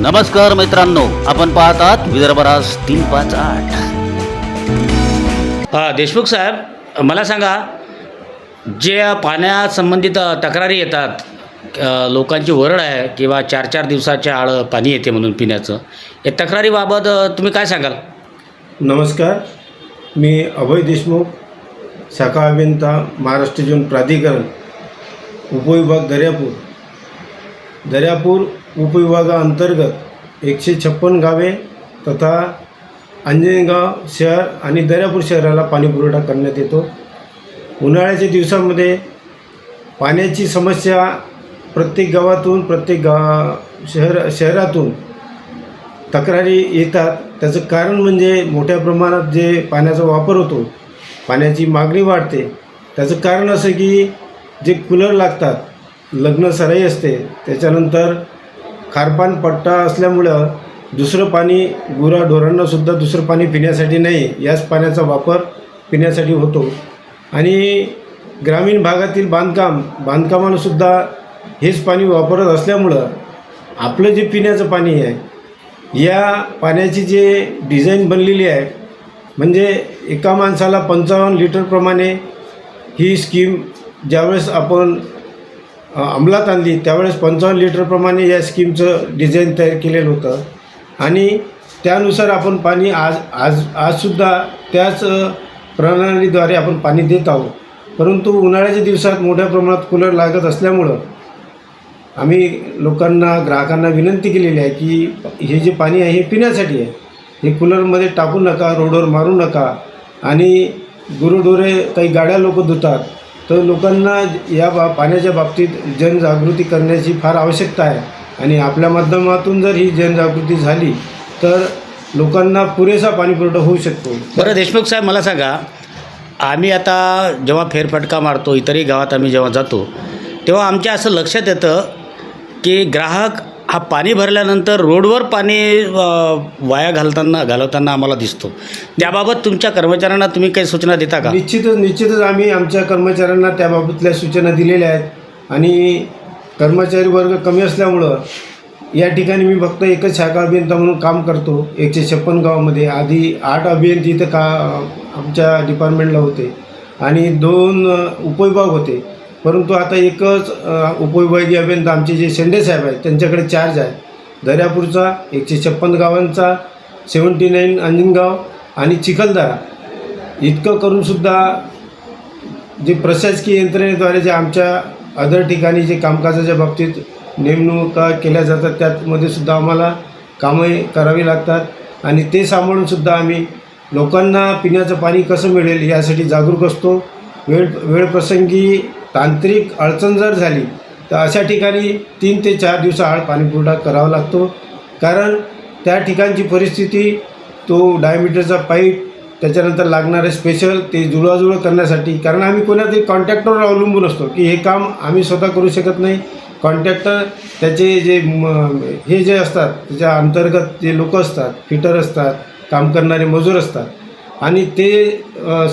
नमस्कार मित्रांनो आपण पाहतात विदर्भराज तीन पाच आठ. हा, देशमुख साहेब मला सांगा जे पाण्यासंबंधित तक्रारी येतात लोकांची वरड आहे किंवा चार चार दिवसाच्या आड पाणी येते म्हणून पिण्याचं या तक्रारीबाबत तुम्ही काय सांगाल? नमस्कार मी अभय देशमुख शाखा अभियंता महाराष्ट्र जीवन प्राधिकरण उपविभाग दर्यापूर. दर्यापूर उपविभागाअंतर्गत एकशे छप्पन गावे तथा अंजनगाव शहर आणि दर्यापूर शहराला पाणीपुरवठा करण्यात येतो. उन्हाळ्याच्या दिवसामध्ये पाण्याची समस्या प्रत्येक गावातून प्रत्येक गा शहर शहरातून तक्रारी येतात. त्याचं कारण म्हणजे मोठ्या प्रमाणात जे पाण्याचा वापर होतो पाण्याची मागणी वाढते. त्याचं कारण असं की जे कूलर लागतात लग्न सराई असते त्याच्यानंतर खारपान पट्टा असल्यामुळं दुसरं पाणी गुराढोरांनासुद्धा दुसरं पाणी पिण्यासाठी नाही याच पाण्याचा वापर पिण्यासाठी होतो. आणि ग्रामीण भागातील बांधकाम बांधकामानंसुद्धा हेच पाणी वापरत असल्यामुळं आपलं जे पिण्याचं पाणी आहे या पाण्याची जे डिझाईन बनलेली आहे म्हणजे एका माणसाला पंचावन्न लिटरप्रमाणे ही स्कीम ज्यावेळेस आपण अंमलात आणली. त्यावेळेस पंचावन्न लिटरप्रमाणे या स्कीमचं डिझाईन तयार केलेलं होतं. आणि त्यानुसार आपण पाणी आज आज आजसुद्धा त्याच प्रणालीद्वारे आपण पाणी देत आहोत. परंतु उन्हाळ्याच्या दिवसात मोठ्या प्रमाणात कूलर लागत असल्यामुळं आम्ही लोकांना ग्राहकांना विनंती केलेली आहे की हे जे पाणी आहे हे पिण्यासाठी आहे. हे कूलरमध्ये टाकू नका रोडवर मारू नका. आणि गुरुढोरे काही गाड्या लोक धुतात. तर लोकांना या बा पाण्याच्या बाबतीत जनजागृती करण्याची फार आवश्यकता आहे. आणि आपल्या माध्यमातून जर ही जनजागृती झाली तर लोकांना पुरेसा पाणीपुरवठा होऊ शकतो. बरं देशमुख साहेब मला सांगा आम्ही आता जेव्हा फेरफटका मारतो इतरही गावात आम्ही जेव्हा जातो तेव्हा आमच्या असं लक्षात येतं की ग्राहक हा पाणी भरल्यानंतर रोडवर पाणी वाया घालताना घालवताना आम्हाला दिसतो. त्याबाबत तुमच्या कर्मचाऱ्यांना तुम्ही काही सूचना देता का? निश्चितच निश्चितच आम्ही आमच्या कर्मचाऱ्यांना त्याबाबतल्या सूचना दिलेल्या आहेत. आणि कर्मचारी वर्ग कमी असल्यामुळं या ठिकाणी मी फक्त एकच शाखा अभियंता म्हणून काम करतो एकशे छप्पन गावामध्ये. आधी आठ अभियंते इथं का आमच्या डिपार्टमेंटला होते. आणि दोन उपविभाग होते. परंतु आता एकच उपविभागीय अभियंता आमचे जे शेंडे साहेब आहेत त्यांच्याकडे चार्ज आहे. दर्यापूरचा एकशे छप्पन गावांचा सेवन्टी नाईन अंजनगाव आणि चिखलदरा. इतकं करूनसुद्धा जे प्रशासकीय यंत्रणेद्वारे जे आमच्या अदर ठिकाणी जे कामकाजाच्या बाबतीत नेमणुका केल्या जातात त्यामध्ये सुद्धा आम्हाला कामं करावी लागतात. आणि ते सांभाळूनसुद्धा आम्ही लोकांना पिण्याचं पाणी कसं मिळेल यासाठी जागरूक असतो. वेळ वेळप्रसंगी तांत्रिक अडचण जर झाली तर अशा ठिकाणी तीन ते चार दिवसाआड पाणीपुरवठा करावा लागतो. कारण त्या ठिकाणची परिस्थिती तो डायमीटरचा पाईप त्याच्यानंतर लागणारे स्पेशल ते जुळवाजुळव करण्यासाठी कारण आम्ही कोणातरी कॉन्ट्रॅक्टरवर अवलंबून असतो की हे काम आम्ही स्वतः करू शकत नाही. कॉन्ट्रॅक्टर त्याचे जे म- हे जे असतात त्याच्या अंतर्गत जे लोक असतात फिटर असतात काम करणारे मजूर असतात. आणि ते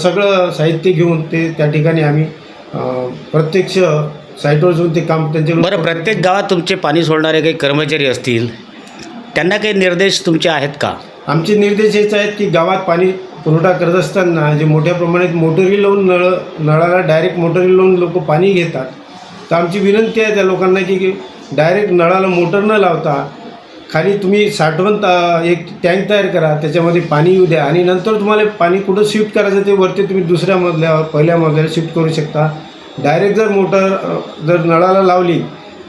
सगळं साहित्य घेऊन ते त्या ठिकाणी आम्ही प्रत्यक्ष साईटवर जाऊन ते काम त्यांच्याकडून बरं प्रत्येक गावात तुमचे पाणी सोडणारे काही कर्मचारी असतील त्यांना काही निर्देश तुमचे आहेत का? आमचे निर्देश हेच आहेत की गावात पाणी पुरवठा करत असताना जे मोठ्या प्रमाणात मोटरी लावून नळ नळाला डायरेक्ट मोटरी लावून लोक पाणी घेतात. तर आमची विनंती आहे त्या लोकांना की डायरेक्ट नळाला मोटर न लावता खाली तुम्ही साठवण ता- एक टँक तयार करा त्याच्यामध्ये पाणी येऊ द्या आणि नंतर तुम्हाला पाणी कुठं शिफ्ट करायचं ते वरती तुम्ही दुसऱ्या मजल्यावर पहिल्या मजल्यावर शिफ्ट करू शकता. डायरेक्ट जर मोटर जर नळाला लावली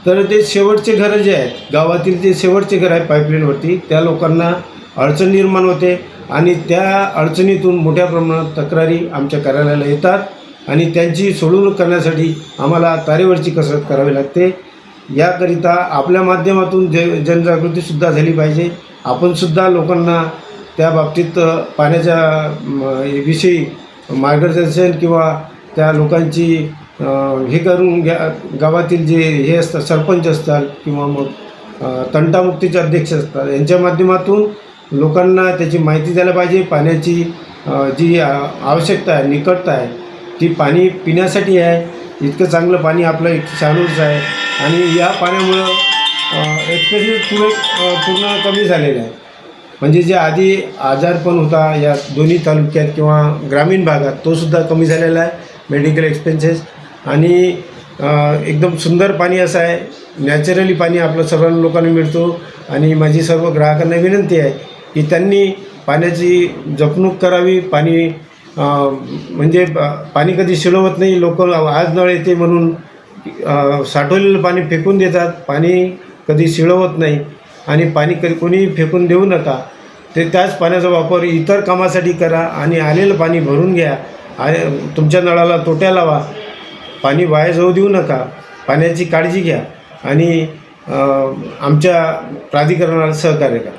तर ते शेवटचे घरं जे आहेत गावातील जे शेवटचे घर आहे पाईपलाईनवरती त्या लोकांना अडचण निर्माण होते आणि त्या अडचणीतून मोठ्या प्रमाणात तक्रारी आमच्या कार्यालयाला येतात आणि त्यांची सोडवणूक करण्यासाठी आम्हाला तारेवरची कसरत करावी लागते. याकरिता आपल्या माध्यमातून जे जनजागृतीसुद्धा झाली पाहिजे. आपणसुद्धा लोकांना त्या बाबतीत पाण्याच्या विषयी मार्गदर्शन किंवा त्या लोकांची हे करून घ्या गावातील जे हे असतात सरपंच असतात किंवा मग तंटामुक्तीचे अध्यक्ष असतात यांच्या माध्यमातून लोकांना त्याची माहिती द्यायला पाहिजे. पाण्याची जी आवश्यकता आहे निकटता आहे ती पाणी पिण्यासाठी आहे. इतकं चांगलं पाणी आपलं एक आहे. आणि या पाण्यामुळं एक्सपेन्सेस पूर्ण पूर्ण कमी झालेलं आहे. म्हणजे जे आधी आजारपण होता या दोन्ही तालुक्यात किंवा ग्रामीण भागात तोसुद्धा कमी झालेला आहे मेडिकल एक्सपेन्सेस आणि एकदम सुंदर पाणी असं आहे नॅचरली पाणी आपलं सर्व लोकांना मिळतो. आणि माझी सर्व ग्राहकांना विनंती आहे की त्यांनी पाण्याची जपणूक करावी. पाणी म्हणजे पाणी कधी शिळवत नाही लोक आज नळ येते म्हणून साठवलेलं पाणी फेकून देतात. पाणी कधी शिळवत नाही आणि पाणी कधी कोणीही फेकून देऊ नका. ते त्याच पाण्याचा वापर इतर कामासाठी करा आणि आलेलं पाणी भरून घ्या. आणि तुमच्या नळाला तोट्या लावा. पाणी वाया जाऊ देऊ नका. पाण्याची काळजी घ्या आणि आमच्या प्राधिकरणाला सहकार्य करा.